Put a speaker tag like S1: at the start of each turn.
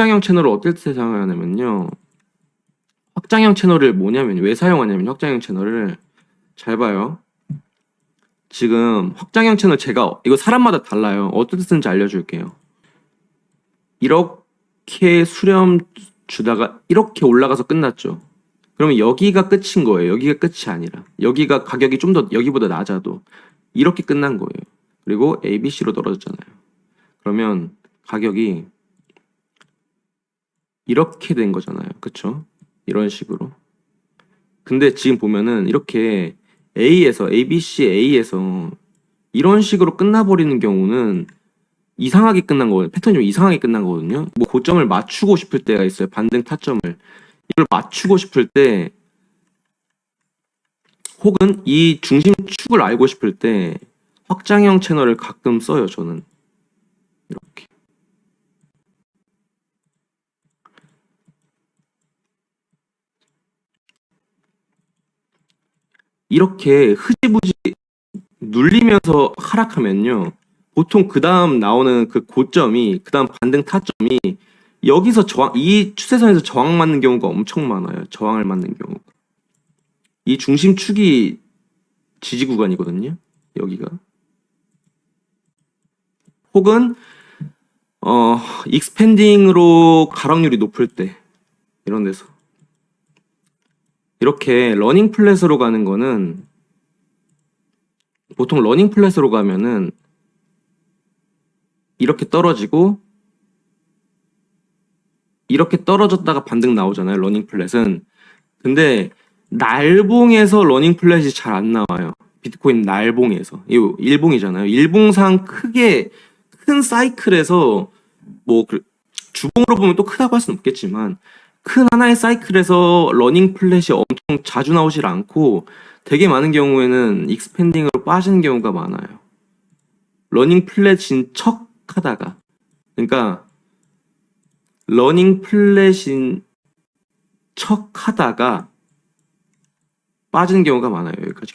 S1: 확장형 채널을 어떨 때 사용하냐면요. 확장형 채널을 뭐냐면 왜 사용하냐면 확장형 채널을 잘 봐요. 지금 확장형 채널 제가 이거 사람마다 달라요. 때 쓰는지 알려줄게요. 이렇게 수렴 주다가 이렇게 올라가서 끝났죠. 그러면 여기가 끝인 거예요. 여기가 끝이 아니라 여기가 가격이 좀 더 여기보다 낮아도 이렇게 끝난 거예요. 그리고 A, B, C로 떨어졌잖아요. 그러면 가격이 이렇게 된 거잖아요. 그쵸? 이런 식으로. 근데 지금 보면은 이렇게 A에서 A, B, C, A에서 이런 식으로 끝나버리는 경우는 이상하게 끝난 거예요. 패턴이 좀 이상하게 끝난 거거든요. 뭐 고점을 맞추고 싶을 때가 있어요. 반등 타점을. 이걸 맞추고 싶을 때 혹은 이 중심축을 알고 싶을 때 확장형 채널을 가끔 써요. 저는 이렇게. 이렇게 흐지부지 눌리면서 하락하면요. 보통 그 다음 나오는 그 고점이, 그 다음 반등 타점이 여기서 저항, 이 추세선에서 저항 맞는 경우가 엄청 많아요. 저항을 맞는 경우가. 이 중심축이 지지 구간이거든요. 여기가. 혹은, 어, 익스펜딩으로 가락률이 높을 때, 이런 데서. 이렇게 러닝 플랫으로 가는 거는 보통 러닝 플랫으로 가면은 이렇게 떨어지고 이렇게 떨어졌다가 반등 나오잖아요. 러닝 플랫은. 근데 날봉에서 러닝 플랫이 잘 안 나와요. 비트코인 날봉에서. 이거 일봉이잖아요. 일봉상 크게 큰 사이클에서 뭐 그- 주봉으로 보면 또 크다고 할 수는 없겠지만 큰 하나의 사이클에서 러닝 플랫이 엄청 자주 나오질 않고 되게 많은 경우에는 익스펜딩으로 빠지는 경우가 많아요. 러닝 플랫인 척 하다가 그러니까 러닝 플랫인 척 하다가 빠지는 경우가 많아요. 여기까지